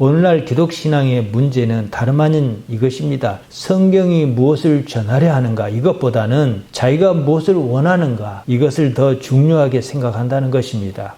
오늘날 기독신앙의 문제는 다름 아닌 이것입니다. 성경이 무엇을 전하려 하는가 이것보다는 자기가 무엇을 원하는가 이것을 더 중요하게 생각한다는 것입니다.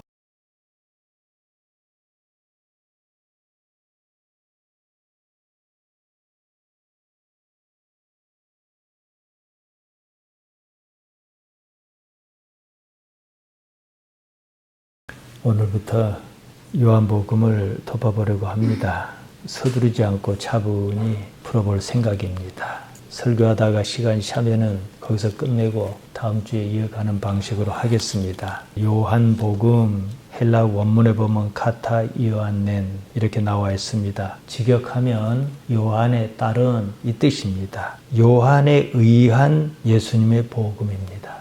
오늘부터 요한복음을 덮어보려고 합니다. 서두르지 않고 차분히 풀어볼 생각입니다. 설교하다가 시간이 차면은 거기서 끝내고 다음 주에 이어가는 방식으로 하겠습니다. 요한복음 헬라 원문에 보면 카타 이오안넨 이렇게 나와 있습니다. 직역하면 요한에 따른 이 뜻입니다. 요한에 의한 예수님의 복음입니다.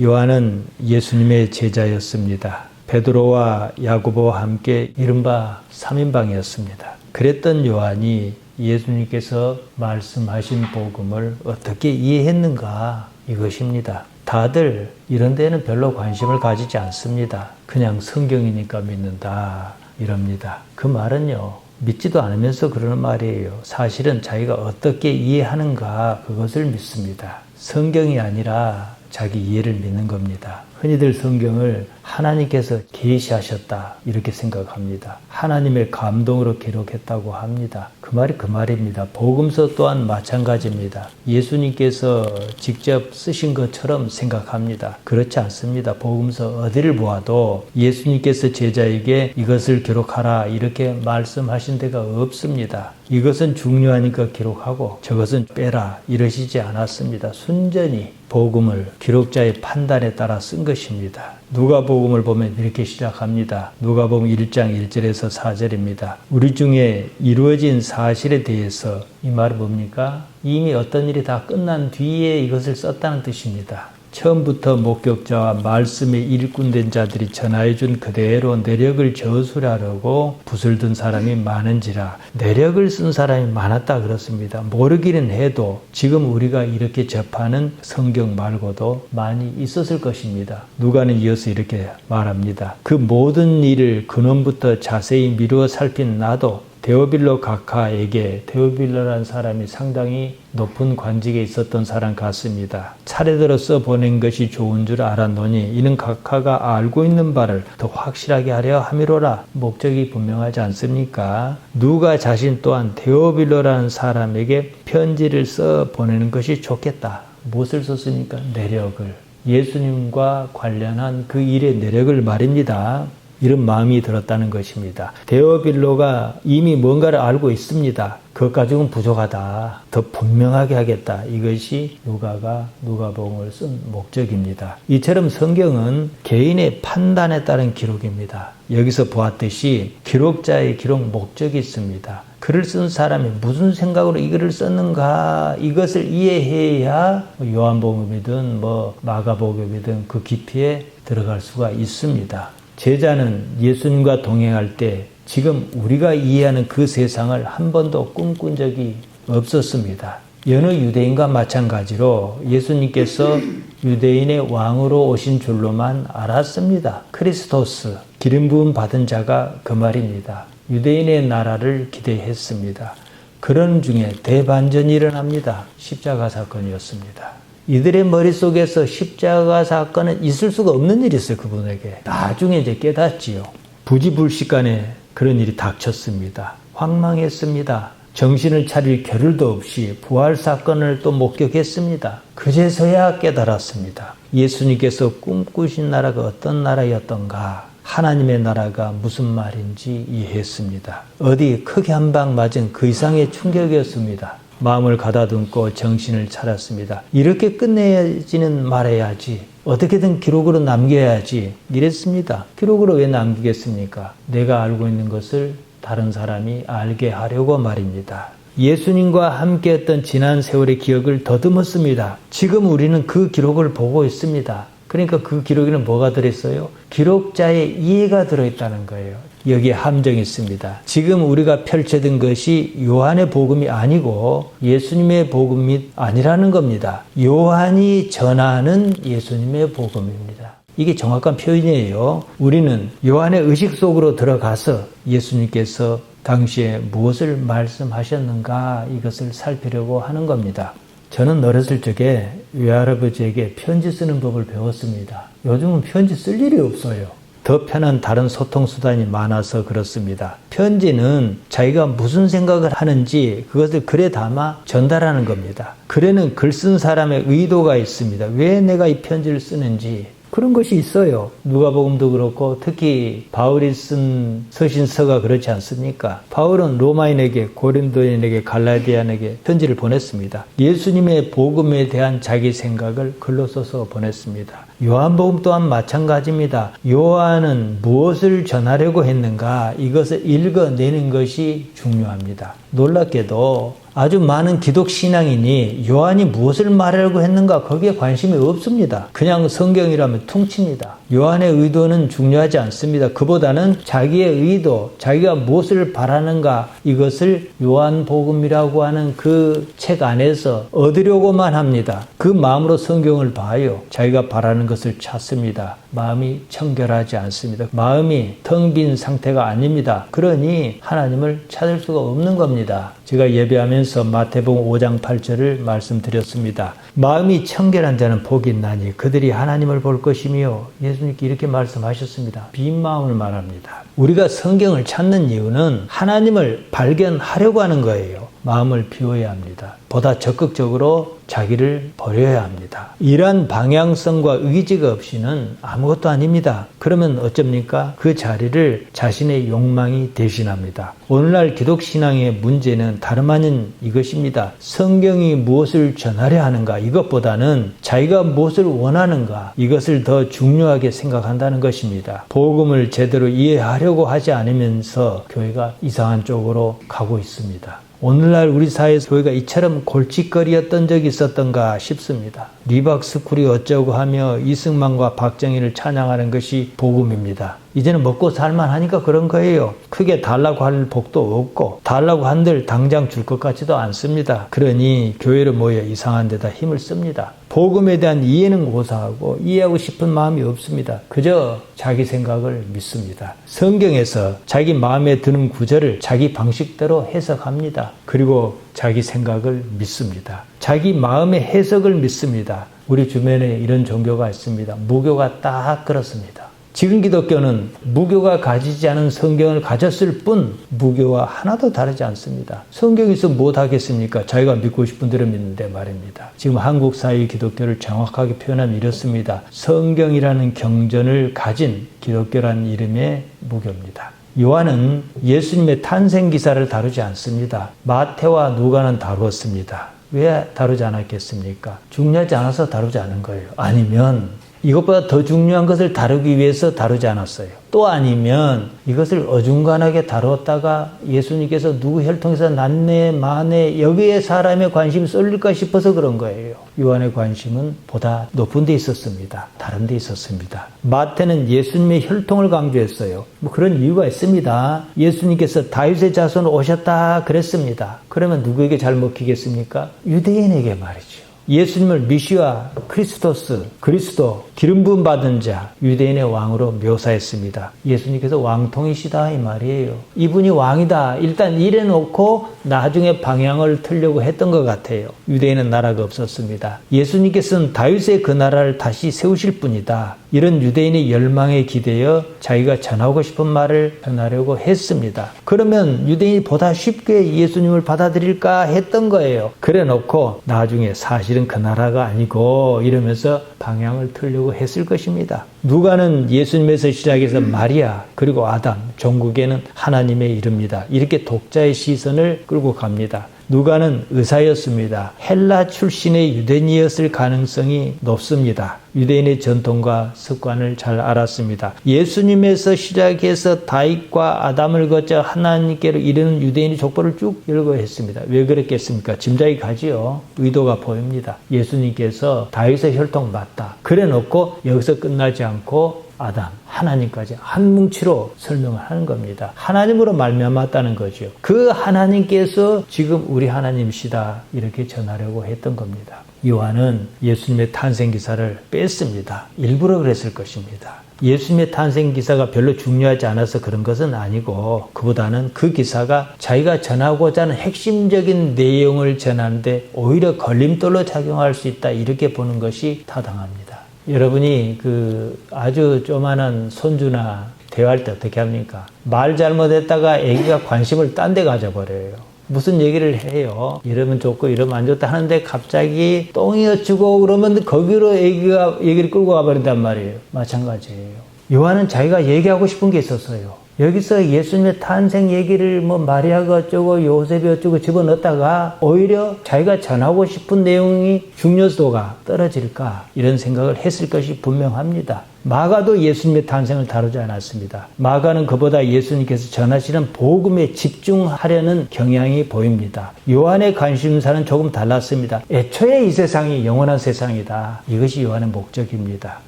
요한은 예수님의 제자였습니다. 베드로와 야고보와 함께 이른바 3인방이었습니다. 그랬던 요한이 예수님께서 말씀하신 복음을 어떻게 이해했는가 이것입니다. 다들 이런 데는 별로 관심을 가지지 않습니다. 그냥 성경이니까 믿는다 이럽니다. 그 말은요. 믿지도 않으면서 그러는 말이에요. 사실은 자기가 어떻게 이해하는가 그것을 믿습니다. 성경이 아니라 자기 이해를 믿는 겁니다. 흔히들 성경을 하나님께서 계시하셨다 이렇게 생각합니다. 하나님의 감동으로 기록했다고 합니다. 그 말이 그 말입니다. 복음서 또한 마찬가지입니다. 예수님께서 직접 쓰신 것처럼 생각합니다. 그렇지 않습니다. 복음서 어디를 보아도 예수님께서 제자에게 이것을 기록하라 이렇게 말씀하신 데가 없습니다. 이것은 중요하니까 기록하고 저것은 빼라 이러시지 않았습니다. 순전히 복음을 기록자의 판단에 따라 쓴 것입니다. 누가복음 을 보면 이렇게 시작합니다. 누가복음 1장 1절에서 4절입니다. 우리 중에 이루어진 사실에 대해서 이 말은 뭡니까? 이미 어떤 일이 다 끝난 뒤에 이것을 썼다는 뜻입니다. 처음부터 목격자와 말씀의 일꾼된 자들이 전하여준 그대로 내력을 저술하려고 붓을 든 사람이 많은지라 내력을 쓴 사람이 많았다 그렇습니다. 모르기는 해도 지금 우리가 이렇게 접하는 성경 말고도 많이 있었을 것입니다. 누가는 이어서 이렇게 말합니다. 그 모든 일을 근원부터 자세히 미루어 살핀 나도 데오빌로 가카에게 데오빌로라는 사람이 상당히 높은 관직에 있었던 사람 같습니다. 차례대로 써 보낸 것이 좋은 줄 알았노니 이는 가카가 알고 있는 바를 더 확실하게 하려 함이로라 목적이 분명하지 않습니까? 누가 자신 또한 데오빌로라는 사람에게 편지를 써 보내는 것이 좋겠다. 무엇을 썼습니까? 내력을. 예수님과 관련한 그 일의 내력을 말입니다. 이런 마음이 들었다는 것입니다. 데어빌로가 이미 뭔가를 알고 있습니다. 그것 가지고는 부족하다. 더 분명하게 하겠다. 이것이 누가가 누가복음을 쓴 목적입니다. 이처럼 성경은 개인의 판단에 따른 기록입니다. 여기서 보았듯이 기록자의 기록 목적이 있습니다. 글을 쓴 사람이 무슨 생각으로 이 글을 썼는가 이것을 이해해야 요한복음이든 뭐 마가복음이든 그 깊이에 들어갈 수가 있습니다. 제자는 예수님과 동행할 때 지금 우리가 이해하는 그 세상을 한 번도 꿈꾼 적이 없었습니다. 여느 유대인과 마찬가지로 예수님께서 유대인의 왕으로 오신 줄로만 알았습니다. 크리스토스, 기름 부음 받은 자가 그 말입니다. 유대인의 나라를 기대했습니다. 그런 중에 대반전이 일어납니다. 십자가 사건이었습니다. 이들의 머릿속에서 십자가 사건은 있을 수가 없는 일이었어요, 그분에게. 나중에 이제 깨닫지요. 부지불식간에 그런 일이 닥쳤습니다. 황망했습니다. 정신을 차릴 겨를도 없이 부활 사건을 또 목격했습니다. 그제서야 깨달았습니다. 예수님께서 꿈꾸신 나라가 어떤 나라였던가, 하나님의 나라가 무슨 말인지 이해했습니다. 어디 크게 한 방 맞은 그 이상의 충격이었습니다. 마음을 가다듬고 정신을 차렸습니다. 이렇게 끝내지는 말해야지. 어떻게든 기록으로 남겨야지. 이랬습니다. 기록으로 왜 남기겠습니까? 내가 알고 있는 것을 다른 사람이 알게 하려고 말입니다. 예수님과 함께 했던 지난 세월의 기억을 더듬었습니다. 지금 우리는 그 기록을 보고 있습니다. 그러니까 그 기록에는 뭐가 들어있어요? 기록자의 이해가 들어있다는 거예요. 여기에 함정이 있습니다. 지금 우리가 펼쳐든 것이 요한의 복음이 아니고 예수님의 복음이 아니라는 겁니다. 요한이 전하는 예수님의 복음입니다. 이게 정확한 표현이에요. 우리는 요한의 의식 속으로 들어가서 예수님께서 당시에 무엇을 말씀하셨는가 이것을 살피려고 하는 겁니다. 저는 어렸을 적에 외할아버지에게 편지 쓰는 법을 배웠습니다. 요즘은 편지 쓸 일이 없어요. 더 편한 다른 소통수단이 많아서 그렇습니다. 편지는 자기가 무슨 생각을 하는지 그것을 글에 담아 전달하는 겁니다. 글에는 글 쓴 사람의 의도가 있습니다. 왜 내가 이 편지를 쓰는지 그런 것이 있어요. 누가복음도 그렇고 특히 바울이 쓴 서신서가 그렇지 않습니까? 바울은 로마인에게 고린도인에게 갈라디안에게 편지를 보냈습니다. 예수님의 복음에 대한 자기 생각을 글로 써서 보냈습니다. 요한복음 또한 마찬가지입니다. 요한은 무엇을 전하려고 했는가 이것을 읽어내는 것이 중요합니다. 놀랍게도 아주 많은 기독 신앙인이 요한이 무엇을 말하려고 했는가 거기에 관심이 없습니다. 그냥 성경이라면 퉁칩니다. 요한의 의도는 중요하지 않습니다. 그보다는 자기의 의도, 자기가 무엇을 바라는가 이것을 요한복음이라고 하는 그 책 안에서 얻으려고만 합니다. 그 마음으로 성경을 봐요. 자기가 바라는 것을 찾습니다. 마음이 청결하지 않습니다. 마음이 텅 빈 상태가 아닙니다. 그러니 하나님을 찾을 수가 없는 겁니다. 제가 예배하면 서 마태복음 5장 8절을 말씀드렸습니다. 마음이 청결한 자는 복이 있나니 그들이 하나님을 볼 것이며 예수님께 이렇게 말씀하셨습니다. 빈 마음을 말합니다. 우리가 성경을 찾는 이유는 하나님을 발견하려고 하는 거예요. 마음을 비워야 합니다. 보다 적극적으로 자기를 버려야 합니다. 이러한 방향성과 의지가 없이는 아무것도 아닙니다. 그러면 어쩝니까? 그 자리를 자신의 욕망이 대신합니다. 오늘날 기독신앙의 문제는 다름 아닌 이것입니다. 성경이 무엇을 전하려 하는가 이것보다는 자기가 무엇을 원하는가 이것을 더 중요하게 생각한다는 것입니다. 복음을 제대로 이해하려고 하지 않으면서 교회가 이상한 쪽으로 가고 있습니다. 오늘날 우리 사회에서 교회가 이처럼 골칫거리였던 적이 있었던가 싶습니다. 리박스쿨이 어쩌고 하며 이승만과 박정희를 찬양하는 것이 복음입니다. 이제는 먹고 살만 하니까 그런 거예요. 크게 달라고 할 복도 없고 달라고 한들 당장 줄 것 같지도 않습니다. 그러니 교회를 모여 이상한 데다 힘을 씁니다. 복음에 대한 이해는 고사하고 이해하고 싶은 마음이 없습니다. 그저 자기 생각을 믿습니다. 성경에서 자기 마음에 드는 구절을 자기 방식대로 해석합니다. 그리고 자기 생각을 믿습니다. 자기 마음의 해석을 믿습니다. 우리 주변에 이런 종교가 있습니다. 무교가 딱 그렇습니다. 지금 기독교는 무교가 가지지 않은 성경을 가졌을 뿐 무교와 하나도 다르지 않습니다. 성경에서 못 하겠습니까? 자기가 믿고 싶은 대로 믿는데 말입니다. 지금 한국 사회 기독교를 정확하게 표현하면 이렇습니다. 성경이라는 경전을 가진 기독교라는 이름의 무교입니다. 요한은 예수님의 탄생 기사를 다루지 않습니다. 마태와 누가는 다루었습니다. 왜 다루지 않았겠습니까? 중요하지 않아서 다루지 않은 거예요. 아니면 이것보다 더 중요한 것을 다루기 위해서 다루지 않았어요. 또 아니면 이것을 어중간하게 다뤘다가 예수님께서 누구 혈통에서 났네, 마네, 여기에 사람의 관심이 쏠릴까 싶어서 그런 거예요. 요한의 관심은 보다 높은 데 있었습니다. 다른 데 있었습니다. 마태는 예수님의 혈통을 강조했어요. 뭐 그런 이유가 있습니다. 예수님께서 다윗의 자손 오셨다 그랬습니다. 그러면 누구에게 잘 먹히겠습니까? 유대인에게 말이죠. 예수님을 미시와 크리스토스, 그리스도, 기름 부음 받은 자, 유대인의 왕으로 묘사했습니다. 예수님께서 왕통이시다 이 말이에요. 이분이 왕이다. 일단 이래 놓고 나중에 방향을 틀려고 했던 것 같아요. 유대인은 나라가 없었습니다. 예수님께서는 다윗의 그 나라를 다시 세우실 분이다. 이런 유대인의 열망에 기대어 자기가 전하고 싶은 말을 전하려고 했습니다. 그러면 유대인이 보다 쉽게 예수님을 받아들일까 했던 거예요. 그래 놓고 나중에 사실은 그 나라가 아니고 이러면서 방향을 틀려고 했을 것입니다. 누가는 예수님에서 시작해서 마리아 그리고 아담 종국에는 하나님의 이름입니다. 이렇게 독자의 시선을 끌고 갑니다. 누가는 의사였습니다. 헬라 출신의 유대인이었을 가능성이 높습니다. 유대인의 전통과 습관을 잘 알았습니다. 예수님에서 시작해서 다윗과 아담을 거쳐 하나님께로 이르는 유대인의 족보를 쭉 열거했습니다. 왜 그랬겠습니까? 짐작이 가지요. 의도가 보입니다. 예수님께서 다윗의 혈통 맞다. 그래 놓고 여기서 끝나지 않고 아담, 하나님까지 한 뭉치로 설명을 하는 겁니다. 하나님으로 말미암았다는 거죠. 그 하나님께서 지금 우리 하나님이시다 이렇게 전하려고 했던 겁니다. 요한은 예수님의 탄생 기사를 뺐습니다. 일부러 그랬을 것입니다. 예수님의 탄생 기사가 별로 중요하지 않아서 그런 것은 아니고 그보다는 그 기사가 자기가 전하고자 하는 핵심적인 내용을 전하는데 오히려 걸림돌로 작용할 수 있다 이렇게 보는 것이 타당합니다. 여러분이 그 아주 조만한 손주나 대화할 때 어떻게 합니까? 말 잘못했다가 아기가 관심을 딴 데 가져버려요. 무슨 얘기를 해요. 이러면 좋고 이러면 안 좋다 하는데 갑자기 똥이어주고 그러면 거기로 얘기가, 얘기를 끌고 가버린단 말이에요. 마찬가지예요. 요한은 자기가 얘기하고 싶은 게 있었어요. 여기서 예수님의 탄생 얘기를 뭐 마리아가 어쩌고 요셉이 어쩌고 집어넣었다가 오히려 자기가 전하고 싶은 내용이 중요도가 떨어질까 이런 생각을 했을 것이 분명합니다. 마가도 예수님의 탄생을 다루지 않았습니다. 마가는 그보다 예수님께서 전하시는 복음에 집중하려는 경향이 보입니다. 요한의 관심사는 조금 달랐습니다. 애초에 이 세상이 영원한 세상이다. 이것이 요한의 목적입니다.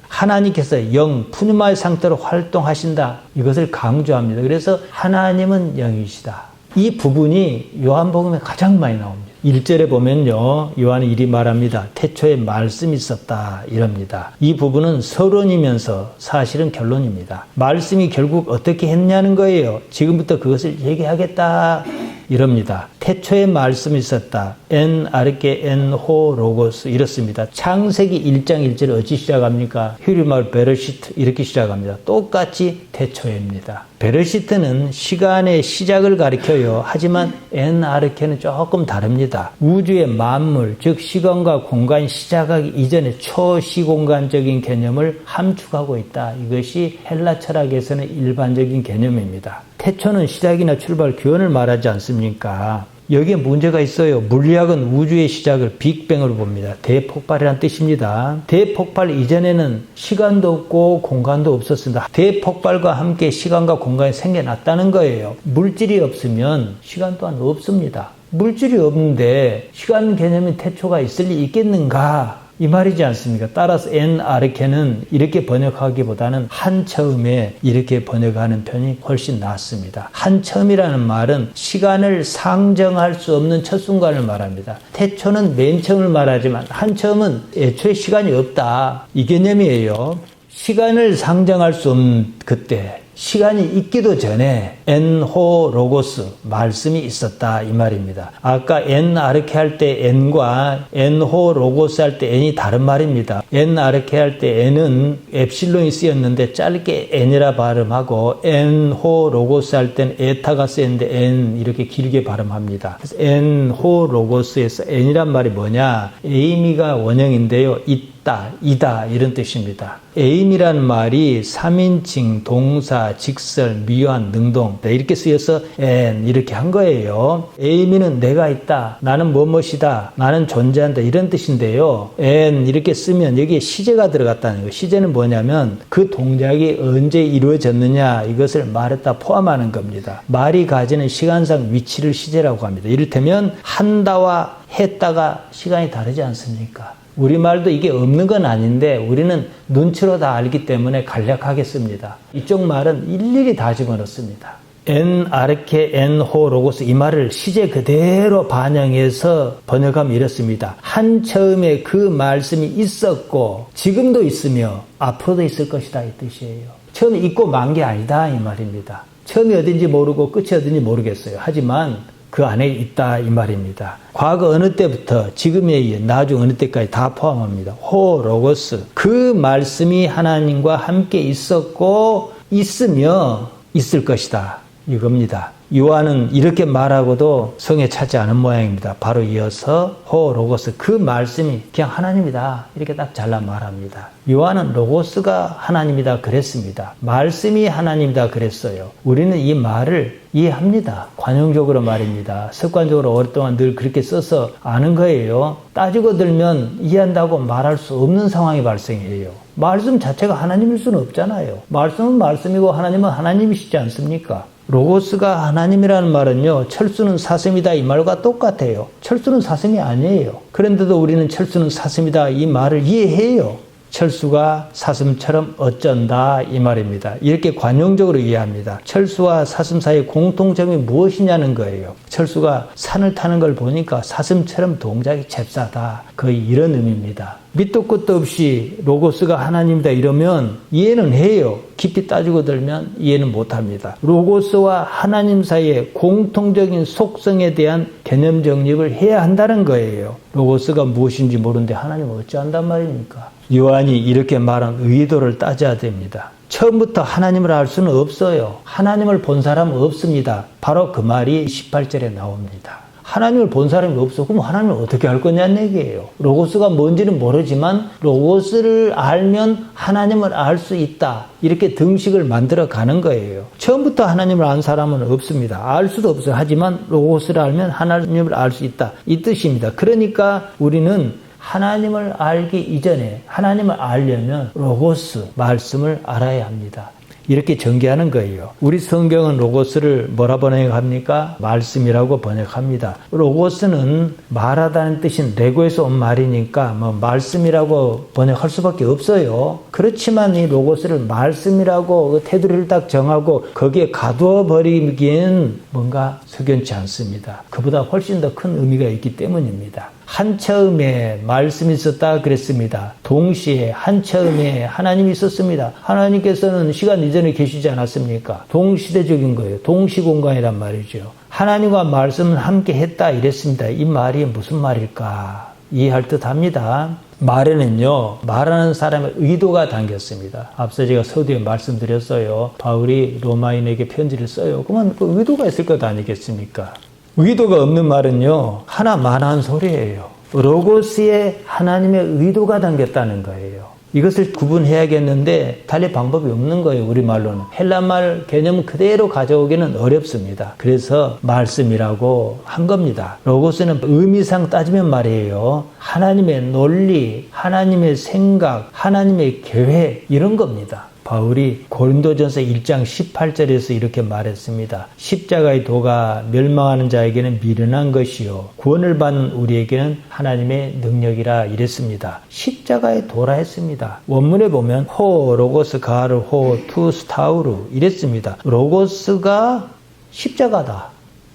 하나님께서 영, 푸뉴마의 상태로 활동하신다. 이것을 강조합니다. 그래서 하나님은 영이시다. 이 부분이 요한복음에 가장 많이 나옵니다. 1절에 보면요. 요한이 이리 말합니다. 태초에 말씀이 있었다. 이럽니다. 이 부분은 서론이면서 사실은 결론입니다. 말씀이 결국 어떻게 했냐는 거예요. 지금부터 그것을 얘기하겠다. 이럽니다. 태초에 말씀이 있었다. 엔 아르케 엔호 로고스 이렇습니다. 창세기 1장 1절 어찌 시작합니까? 히리말 베르시트 이렇게 시작합니다. 똑같이 태초입니다. 베르시트는 시간의 시작을 가리켜요. 하지만 엔 아르케는 조금 다릅니다. 우주의 만물, 즉 시간과 공간 시작하기 이전에 초시공간적인 개념을 함축하고 있다. 이것이 헬라 철학에서는 일반적인 개념입니다. 태초는 시작이나 출발, 기원을 말하지 않습니까? 여기에 문제가 있어요. 물리학은 우주의 시작을 빅뱅으로 봅니다. 대폭발이란 뜻입니다. 대폭발 이전에는 시간도 없고 공간도 없었습니다. 대폭발과 함께 시간과 공간이 생겨났다는 거예요. 물질이 없으면 시간 또한 없습니다. 물질이 없는데 시간 개념이 태초가 있을 리 있겠는가? 이 말이지 않습니까? 따라서 엔 아르케는 이렇게 번역하기보다는 한 처음에 이렇게 번역하는 편이 훨씬 낫습니다. 한 처음이라는 말은 시간을 상정할 수 없는 첫 순간을 말합니다. 태초는 맨 처음을 말하지만 한 처음은 애초에 시간이 없다. 이 개념이에요. 시간을 상정할 수 없는 그때 시간이 있기도 전에 엔호 로고스 말씀이 있었다 이 말입니다. 아까 엔 아르케 할 때 엔과 엔호 로고스 할 때 엔이 다른 말입니다. 엔 아르케 할 때 엔은 엡실론이 쓰였는데 짧게 엔이라 발음하고 엔호 로고스 할땐 에타가 쓰였는데 엔 이렇게 길게 발음합니다. 그래서 엔호 로고스에서 엔이란 말이 뭐냐? 에이미가 원형인데요. 있다, 이다 이런 뜻입니다. 에임이라는 말이 3인칭 동사, 직설, 미완, 능동 이렇게 쓰여서 엔 이렇게 한 거예요. 에이미는 내가 있다. 나는 뭐뭇이다. 나는 존재한다. 이런 뜻인데요. 엔 이렇게 쓰면 여기에 시제가 들어갔다는 거예요. 시제는 뭐냐면 그 동작이 언제 이루어졌느냐 이것을 말했다 포함하는 겁니다. 말이 가지는 시간상 위치를 시제라고 합니다. 이를테면 한다와 했다가 시간이 다르지 않습니까? 우리말도 이게 없는 건 아닌데 우리는 눈치로 다 알기 때문에 간략하겠습니다. 이쪽 말은 일일이 다 집어넣습니다. 엔 아르케 엔호 로고스 이 말을 시제 그대로 반영해서 번역하면 이렇습니다. 한 처음에 그 말씀이 있었고 지금도 있으며 앞으로도 있을 것이다 이 뜻이에요. 처음에 있고 만 게 아니다 이 말입니다. 처음이 어딘지 모르고 끝이 어딘지 모르겠어요. 하지만 그 안에 있다 이 말입니다. 과거 어느 때부터 지금에 의해 나중 어느 때까지 다 포함합니다. 호 로고스 그 말씀이 하나님과 함께 있었고 있으며 있을 것이다 이겁니다. 요한은 이렇게 말하고도 성에 차지 않은 모양입니다. 바로 이어서 호 로고스 그 말씀이 그냥 하나님이다 이렇게 딱 잘라 말합니다. 요한은 로고스가 하나님이다 그랬습니다. 말씀이 하나님이다 그랬어요. 우리는 이 말을 이해합니다. 관용적으로 말입니다. 습관적으로 오랫동안 늘 그렇게 써서 아는 거예요. 따지고 들면 이해한다고 말할 수 없는 상황이 발생해요. 말씀 자체가 하나님일 수는 없잖아요. 말씀은 말씀이고 하나님은 하나님이시지 않습니까? 로고스가 하나님이라는 말은요, 철수는 사슴이다 이 말과 똑같아요. 철수는 사슴이 아니에요. 그런데도 우리는 철수는 사슴이다 이 말을 이해해요. 철수가 사슴처럼 어쩐다 이 말입니다. 이렇게 관용적으로 이해합니다. 철수와 사슴 사이의 공통점이 무엇이냐는 거예요. 철수가 산을 타는 걸 보니까 사슴처럼 동작이 잽싸다. 거의 이런 의미입니다. 밑도 끝도 없이 로고스가 하나님이다 이러면 이해는 해요. 깊이 따지고 들면 이해는 못합니다. 로고스와 하나님 사이의 공통적인 속성에 대한 개념 정립을 해야 한다는 거예요. 로고스가 무엇인지 모르는데 하나님은 어찌 한단 말입니까? 요한이 이렇게 말한 의도를 따져야 됩니다. 처음부터 하나님을 알 수는 없어요. 하나님을 본 사람은 없습니다. 바로 그 말이 18절에 나옵니다. 하나님을 본 사람이 없어. 그럼 하나님을 어떻게 알 거냐는 얘기예요. 로고스가 뭔지는 모르지만 로고스를 알면 하나님을 알 수 있다. 이렇게 등식을 만들어 가는 거예요. 처음부터 하나님을 안 사람은 없습니다. 알 수도 없어요. 하지만 로고스를 알면 하나님을 알 수 있다. 이 뜻입니다. 그러니까 우리는 하나님을 알기 이전에 하나님을 알려면 로고스 말씀을 알아야 합니다. 이렇게 전개하는 거예요. 우리 성경은 로고스를 뭐라 번역합니까? 말씀이라고 번역합니다. 로고스는 말하다는 뜻인 레고에서 온 말이니까 뭐 말씀이라고 번역할 수밖에 없어요. 그렇지만 이 로고스를 말씀이라고 그 테두리를 딱 정하고 거기에 가두어 버리기엔 뭔가 석연치 않습니다. 그보다 훨씬 더 큰 의미가 있기 때문입니다. 한처음에 말씀이 있었다 그랬습니다. 동시에 한처음에 하나님이 있었습니다. 하나님께서는 시간 이전에 계시지 않았습니까? 동시대적인 거예요. 동시 공간이란 말이죠. 하나님과 말씀은 함께 했다 이랬습니다. 이 말이 무슨 말일까? 이해할 듯 합니다. 말에는요, 말하는 사람의 의도가 담겼습니다. 앞서 제가 서두에 말씀드렸어요. 바울이 로마인에게 편지를 써요. 그러면 그 의도가 있을 것 아니겠습니까? 의도가 없는 말은요, 하나만 한 소리예요. 로고스에 하나님의 의도가 담겼다는 거예요. 이것을 구분해야겠는데 달리 방법이 없는 거예요. 우리말로는. 헬라말 개념 그대로 가져오기는 어렵습니다. 그래서 말씀이라고 한 겁니다. 로고스는 의미상 따지면 말이에요. 하나님의 논리, 하나님의 생각, 하나님의 계획 이런 겁니다. 바울이 고린도전서 1장 18절에서 이렇게 말했습니다. 십자가의 도가 멸망하는 자에게는 미련한 것이요 구원을 받는 우리에게는 하나님의 능력이라 이랬습니다. 십자가의 도라 했습니다. 원문에 보면 호 로고스 가르 호 투스타우르 이랬습니다. 로고스가 십자가다.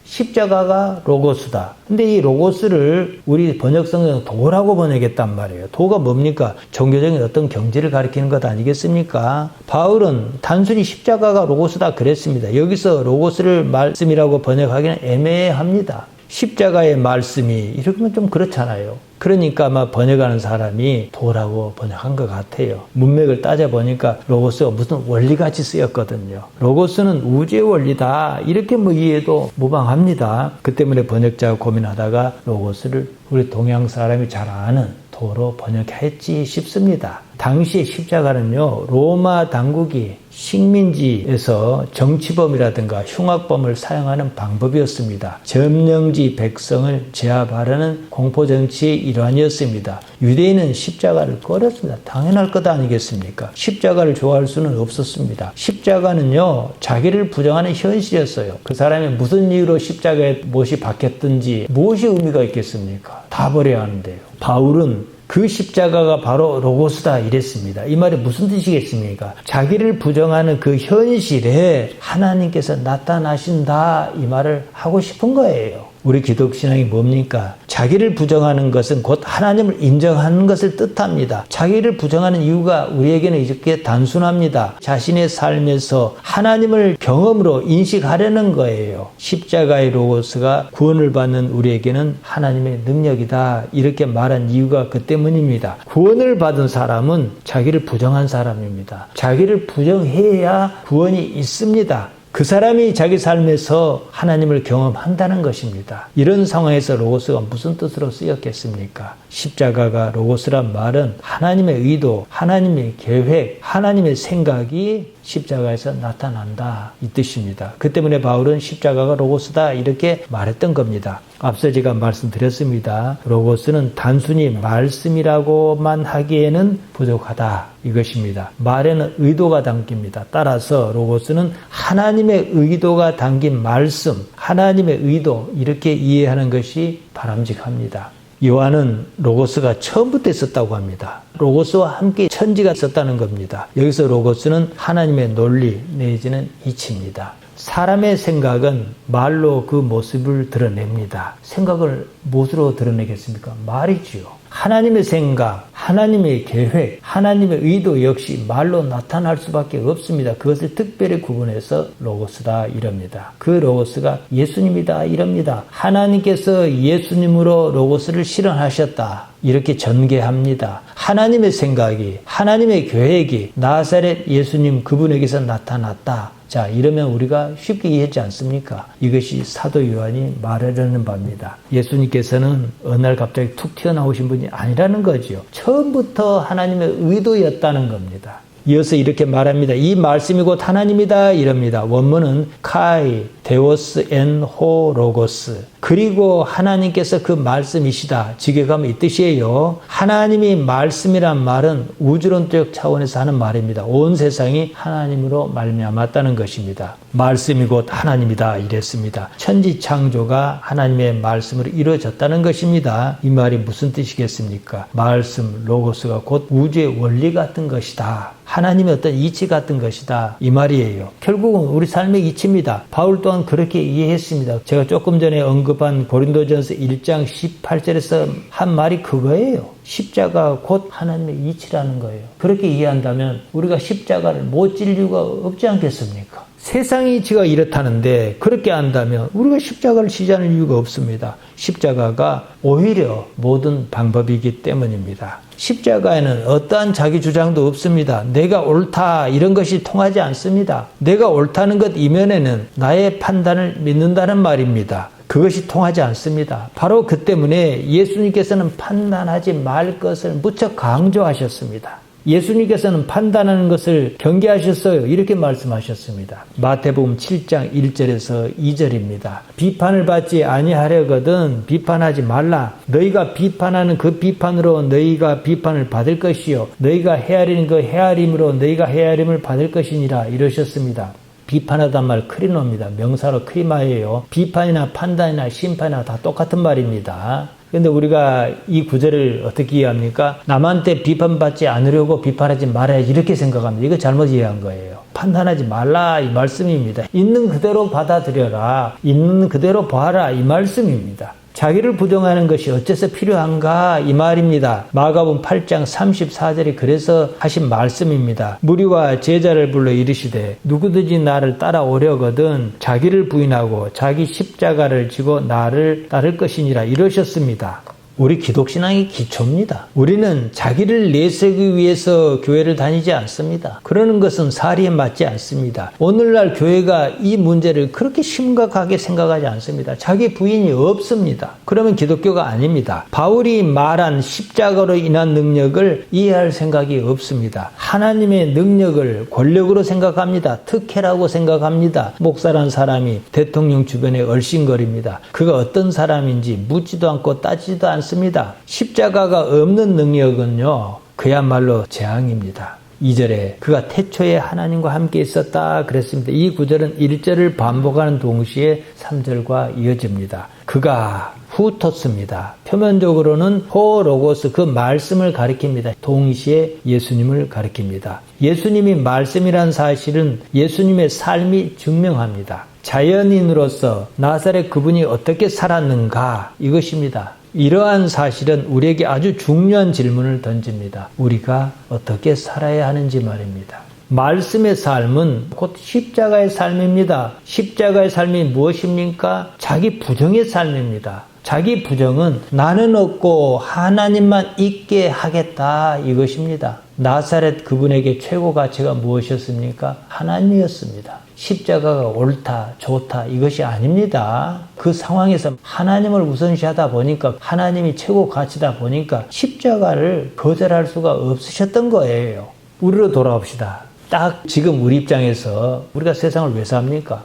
십자가가 로고스다. 근데 이 로고스를 우리 번역성에는 도라고 번역했단 말이에요. 도가 뭡니까? 종교적인 어떤 경지를 가리키는 것 아니겠습니까? 바울은 단순히 십자가가 로고스다 그랬습니다. 여기서 로고스를 말씀이라고 번역하기는 애매합니다. 십자가의 말씀이 이러면 좀 그렇잖아요. 그러니까 아마 번역하는 사람이 도라고 번역한 것 같아요. 문맥을 따져보니까 로고스가 무슨 원리같이 쓰였거든요. 로고스는 우주의 원리다. 이렇게 뭐 이해도 무방합니다. 그 때문에 번역자가 고민하다가 로고스를 우리 동양 사람이 잘 아는 도로 번역했지 싶습니다. 당시 십자가는요, 로마 당국이 식민지에서 정치범이라든가 흉악범을 사용하는 방법이었습니다. 점령지 백성을 제압하려는 공포정치의 일환이었습니다. 유대인은 십자가를 꺼렸습니다. 당연할 것 아니겠습니까? 십자가를 좋아할 수는 없었습니다. 십자가는요, 자기를 부정하는 현실이었어요. 그 사람이 무슨 이유로 십자가에 못이 박혔든지 무엇이 의미가 있겠습니까? 다 버려야 하는데요. 바울은 그 십자가가 바로 로고스다 이랬습니다. 이 말이 무슨 뜻이겠습니까? 자기를 부정하는 그 현실에 하나님께서 나타나신다 이 말을 하고 싶은 거예요. 우리 기독 신앙이 뭡니까? 자기를 부정하는 것은 곧 하나님을 인정하는 것을 뜻합니다. 자기를 부정하는 이유가 우리에게는 이렇게 단순합니다. 자신의 삶에서 하나님을 경험으로 인식하려는 거예요. 십자가의 로고스가 구원을 받는 우리에게는 하나님의 능력이다. 이렇게 말한 이유가 그 때문입니다. 구원을 받은 사람은 자기를 부정한 사람입니다. 자기를 부정해야 구원이 있습니다. 그 사람이 자기 삶에서 하나님을 경험한다는 것입니다. 이런 상황에서 로고스가 무슨 뜻으로 쓰였겠습니까? 십자가가 로고스란 말은 하나님의 의도, 하나님의 계획, 하나님의 생각이 십자가에서 나타난다 이 뜻입니다. 그 때문에 바울은 십자가가 로고스다 이렇게 말했던 겁니다. 앞서 제가 말씀드렸습니다. 로고스는 단순히 말씀이라고만 하기에는 부족하다 이것입니다. 말에는 의도가 담깁니다. 따라서 로고스는 하나님의 의도가 담긴 말씀, 하나님의 의도 이렇게 이해하는 것이 바람직합니다. 요한은 로고스가 처음부터 있었다고 합니다. 로고스와 함께 천지가 있었다는 겁니다. 여기서 로고스는 하나님의 논리 내지는 이치입니다. 사람의 생각은 말로 그 모습을 드러냅니다. 생각을 무엇으로 드러내겠습니까? 말이지요. 하나님의 생각, 하나님의 계획, 하나님의 의도 역시 말로 나타날 수밖에 없습니다. 그것을 특별히 구분해서 로고스다 이럽니다. 그 로고스가 예수님이다 이럽니다. 하나님께서 예수님으로 로고스를 실현하셨다. 이렇게 전개합니다. 하나님의 생각이, 하나님의 계획이 나사렛 예수님 그분에게서 나타났다. 자, 이러면 우리가 쉽게 이해하지 않습니까? 이것이 사도 요한이 말하려는 바입니다. 예수님께서는 어느 날 갑자기 툭 튀어나오신 분이 아니라는 거지요. 처음부터 하나님의 의도였다는 겁니다. 이어서 이렇게 말합니다. 이 말씀이 곧 하나님이다 이럽니다. 원문은 카이 데오스 엔 호 로고스 그리고 하나님께서 그 말씀이시다. 직역하면 이 뜻이에요. 하나님이 말씀이란 말은 우주론적 차원에서 하는 말입니다. 온 세상이 하나님으로 말미암았다는 것입니다. 말씀이 곧 하나님이다 이랬습니다. 천지 창조가 하나님의 말씀으로 이루어졌다는 것입니다. 이 말이 무슨 뜻이겠습니까? 말씀 로고스가 곧 우주의 원리 같은 것이다. 하나님의 어떤 이치 같은 것이다. 이 말이에요. 결국은 우리 삶의 이치입니다. 바울 또한 그렇게 이해했습니다. 제가 조금 전에 언급 한 고린도전서 1장 18절에서 한 말이 그거예요. 십자가 곧 하나님의 이치라는 거예요. 그렇게 이해한다면 우리가 십자가를 못 질 이유가 없지 않겠습니까? 세상의 이치가 이렇다는데 그렇게 한다면 우리가 십자가를 지지 않을 이유가 없습니다. 십자가가 오히려 모든 방법이기 때문입니다. 십자가에는 어떠한 자기 주장도 없습니다. 내가 옳다 이런 것이 통하지 않습니다. 내가 옳다는 것 이면에는 나의 판단을 믿는다는 말입니다. 그것이 통하지 않습니다. 바로 그 때문에 예수님께서는 판단하지 말 것을 무척 강조하셨습니다. 예수님께서는 판단하는 것을 경계하셨어요. 이렇게 말씀하셨습니다. 마태복음 7장 1절에서 2절입니다. 비판을 받지 아니하려거든 비판하지 말라. 너희가 비판하는 그 비판으로 너희가 비판을 받을 것이요. 너희가 헤아리는 그 헤아림으로 너희가 헤아림을 받을 것이니라 이러셨습니다. 비판하단 말 크리노입니다. 명사로 크리마예요. 비판이나 판단이나 심판이나 다 똑같은 말입니다. 근데 우리가 이 구절을 어떻게 이해합니까? 남한테 비판받지 않으려고 비판하지 말아야지 이렇게 생각합니다. 이거 잘못 이해한 거예요. 판단하지 말라 이 말씀입니다. 있는 그대로 받아들여라. 있는 그대로 봐라 이 말씀입니다. 자기를 부정하는 것이 어째서 필요한가 이 말입니다. 마가복음 8장 34절이 그래서 하신 말씀입니다. 무리와 제자를 불러 이르시되 누구든지 나를 따라오려거든 자기를 부인하고 자기 십자가를 지고 나를 따를 것이니라 이러셨습니다. 우리 기독신앙의 기초입니다. 우리는 자기를 내세우기 위해서 교회를 다니지 않습니다. 그러는 것은 사리에 맞지 않습니다. 오늘날 교회가 이 문제를 그렇게 심각하게 생각하지 않습니다. 자기 부인이 없습니다. 그러면 기독교가 아닙니다. 바울이 말한 십자가로 인한 능력을 이해할 생각이 없습니다. 하나님의 능력을 권력으로 생각합니다. 특혜라고 생각합니다. 목사란 사람이 대통령 주변에 얼씬거립니다. 그가 어떤 사람인지 묻지도 않고 따지지도 않습니다. 않습니다. 십자가가 없는 능력은요, 그야말로 재앙입니다. 2절에 그가 태초에 하나님과 함께 있었다 그랬습니다. 이 구절은 1절을 반복하는 동시에 3절과 이어집니다. 그가 후토스입니다. 표면적으로는 호로고스 그 말씀을 가리킵니다. 동시에 예수님을 가리킵니다. 예수님이 말씀이란 사실은 예수님의 삶이 증명합니다. 자연인으로서 나사렛 그분이 어떻게 살았는가 이것입니다. 이러한 사실은 우리에게 아주 중요한 질문을 던집니다. 우리가 어떻게 살아야 하는지 말입니다. 말씀의 삶은 곧 십자가의 삶입니다. 십자가의 삶이 무엇입니까? 자기 부정의 삶입니다. 자기 부정은 나는 없고 하나님만 있게 하겠다 이것입니다. 나사렛 그분에게 최고 가치가 무엇이었습니까? 하나님이었습니다. 십자가가 옳다, 좋다, 이것이 아닙니다. 그 상황에서 하나님을 우선시하다 보니까 하나님이 최고 가치다 보니까 십자가를 거절할 수가 없으셨던 거예요. 우리로 돌아옵시다. 딱 지금 우리 입장에서 우리가 세상을 왜 삽니까?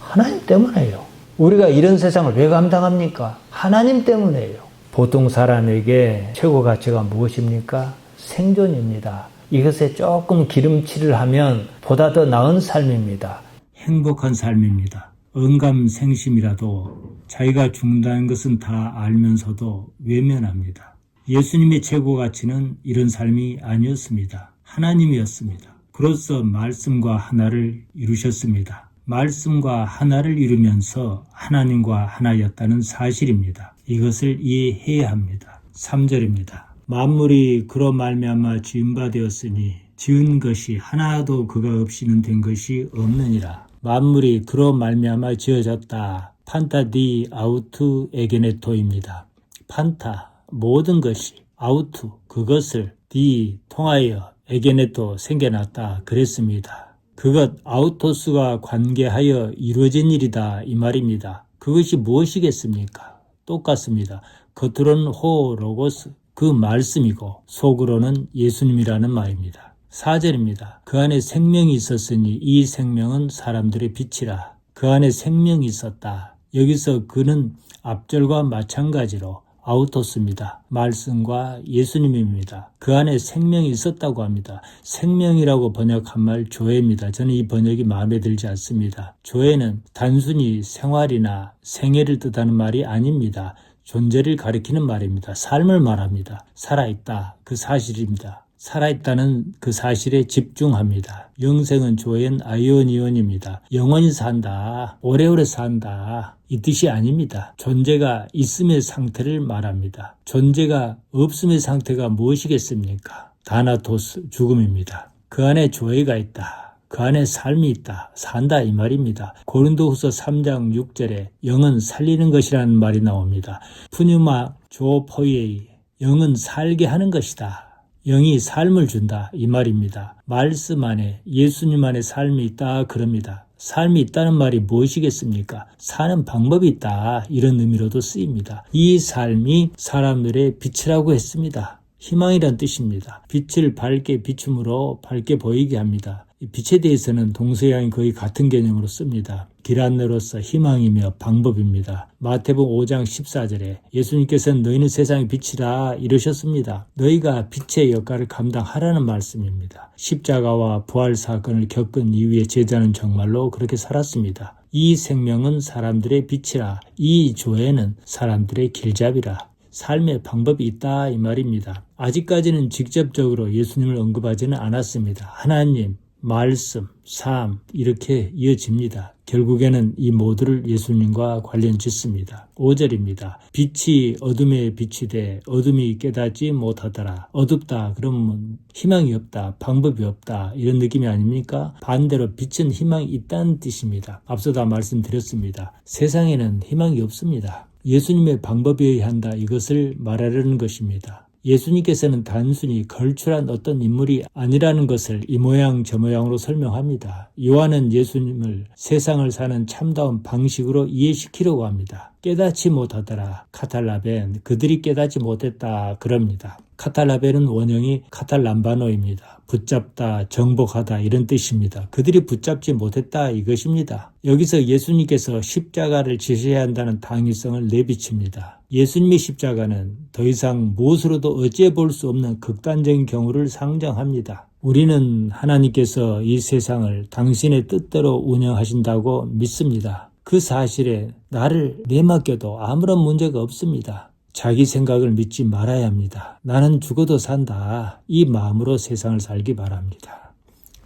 하나님 때문에요. 우리가 이런 세상을 왜 감당합니까? 하나님 때문에요. 보통 사람에게 최고 가치가 무엇입니까? 생존입니다. 이것에 조금 기름칠을 하면 보다 더 나은 삶입니다. 행복한 삶입니다. 언감생심이라도 자기가 죽는다는 것은 다 알면서도 외면합니다. 예수님의 최고 가치는 이런 삶이 아니었습니다. 하나님이었습니다. 그로서 말씀과 하나를 이루셨습니다. 말씀과 하나를 이루면서 하나님과 하나였다는 사실입니다. 이것을 이해해야 합니다. 3절입니다. 만물이 그로 말미암아 지은 바 되었으니 지은 것이 하나도 그가 없이는 된 것이 없느니라. 만물이 그로 말미암아 지어졌다. 판타 디 아우투 에게네토입니다. 판타 모든 것이 아우투 그것을 디 통하여 에게네토 생겨났다 그랬습니다. 그것 아우토스가 관계하여 이루어진 일이다 이 말입니다. 그것이 무엇이겠습니까? 똑같습니다. 겉으로는 호 로고스 그 말씀이고 속으로는 예수님이라는 말입니다. 4절입니다. 그 안에 생명이 있었으니 이 생명은 사람들의 빛이라. 그 안에 생명이 있었다. 여기서 그는 앞절과 마찬가지로 아우토스입니다. 말씀과 예수님입니다. 그 안에 생명이 있었다고 합니다. 생명이라고 번역한 말 조회입니다. 저는 이 번역이 마음에 들지 않습니다. 조회는 단순히 생활이나 생애를 뜻하는 말이 아닙니다. 존재를 가리키는 말입니다. 삶을 말합니다. 살아있다. 그 사실입니다. 살아있다는 그 사실에 집중합니다. 영생은 조엔 아이오니온입니다. 영원히 산다. 오래오래 산다. 이 뜻이 아닙니다. 존재가 있음의 상태를 말합니다. 존재가 없음의 상태가 무엇이겠습니까? 다나토스 죽음입니다. 그 안에 조회가 있다. 그 안에 삶이 있다. 산다 이 말입니다. 고린도후서 3장 6절에 영은 살리는 것이라는 말이 나옵니다. 푸뉴마 조포이에이 영은 살게 하는 것이다. 영이 삶을 준다 이 말입니다. 말씀 안에 예수님 안에 삶이 있다 그럽니다. 삶이 있다는 말이 무엇이겠습니까? 사는 방법이 있다 이런 의미로도 쓰입니다. 이 삶이 사람들의 빛이라고 했습니다. 희망이란 뜻입니다. 빛을 밝게 비춤으로 밝게 보이게 합니다. 빛에 대해서는 동서양이 거의 같은 개념으로 씁니다. 길안내로서 희망이며 방법입니다. 마태복음 5장 14절에 예수님께서는 너희는 세상의 빛이라 이러셨습니다. 너희가 빛의 역할을 감당하라는 말씀입니다. 십자가와 부활 사건을 겪은 이후에 제자는 정말로 그렇게 살았습니다. 이 생명은 사람들의 빛이라 이 조회는 사람들의 길잡이라 삶의 방법이 있다 이 말입니다. 아직까지는 직접적으로 예수님을 언급하지는 않았습니다. 하나님, 말씀, 삶 이렇게 이어집니다. 결국에는 이 모두를 예수님과 관련 짓습니다. 5절입니다. 빛이 어둠에 빛이 돼 어둠이 깨닫지 못하더라. 어둡다 그러면 희망이 없다. 방법이 없다. 이런 느낌이 아닙니까? 반대로 빛은 희망이 있다는 뜻입니다. 앞서다 말씀드렸습니다. 세상에는 희망이 없습니다. 예수님의 방법이어야 한다. 이것을 말하려는 것입니다. 예수님께서는 단순히 걸출한 어떤 인물이 아니라는 것을 이 모양 저 모양으로 설명합니다. 요한은 예수님을 세상을 사는 참다운 방식으로 이해시키려고 합니다. 깨닫지 못하더라. 카탈라벤 그들이 깨닫지 못했다 그럽니다. 카탈라벤은 원형이 카탈람바노입니다. 붙잡다, 정복하다 이런 뜻입니다. 그들이 붙잡지 못했다 이것입니다. 여기서 예수님께서 십자가를 지셔야 한다는 당위성을 내비칩니다. 예수님의 십자가는 더 이상 무엇으로도 어찌해 볼 수 없는 극단적인 경우를 상정합니다. 우리는 하나님께서 이 세상을 당신의 뜻대로 운영하신다고 믿습니다. 그 사실에 나를 내맡겨도 아무런 문제가 없습니다. 자기 생각을 믿지 말아야 합니다. 나는 죽어도 산다. 이 마음으로 세상을 살기 바랍니다.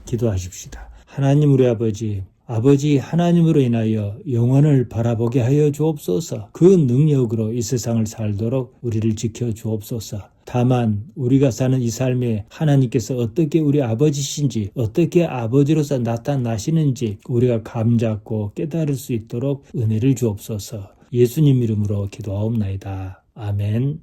기도하십시다. 하나님 우리 아버지, 아버지 하나님으로 인하여 영원을 바라보게 하여 주옵소서. 그 능력으로 이 세상을 살도록 우리를 지켜 주옵소서. 다만 우리가 사는 이 삶에 하나님께서 어떻게 우리 아버지신지 어떻게 아버지로서 나타나시는지 우리가 감잡고 깨달을 수 있도록 은혜를 주옵소서. 예수님 이름으로 기도하옵나이다. 아멘.